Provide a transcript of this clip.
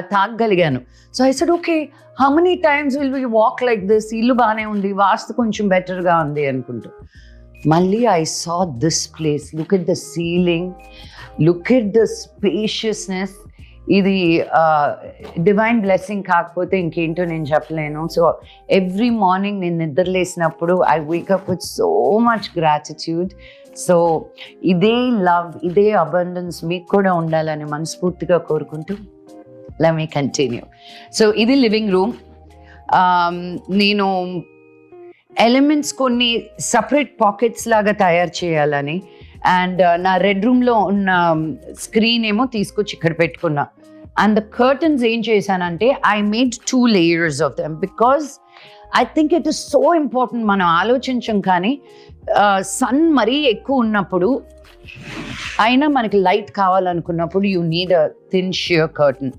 తాగగలిగాను so I said okay how many times will we walk like this ఇల్లు బాగానే ఉంది వాస్తు కొంచెం బెటర్గా ఉంది అనుకుంటూ. మళ్ళీ I saw this place look at the ceiling look at the spaciousness ఇది డివైన్ బ్లెస్సింగ్ కాకపోతే ఇంకేంటో నేను చెప్పలేను. సో ఎవ్రీ మార్నింగ్ నేను నిద్రలేసినప్పుడు I wake up with so much gratitude so ఇదే లవ్ ఇదే అబండెన్స్ మీకు కూడా ఉండాలని మనస్ఫూర్తిగా కోరుకుంటూ లెట్ మీ కంటిన్యూ సో ఇది లివింగ్ రూమ్. Um, నేను ఎలిమెంట్స్ కొన్ని సపరేట్ పాకెట్స్ లాగా తయారు చేయాలని అండ్ uh, నా రెడ్ రూమ్లో ఉన్న స్క్రీన్ ఏమో తీసుకొచ్చి ఇక్కడ పెట్టుకున్నా. అండ్ ద కర్టన్స్ ఏం చేశానంటే I made two layers of them because I think it is so important మనం ఆలోచించం కానీ uh, సన్ మరీ ఎక్కువ ఉన్నప్పుడు అయినా మనకి లైట్ కావాలనుకున్నప్పుడు you need a thin sheer curtain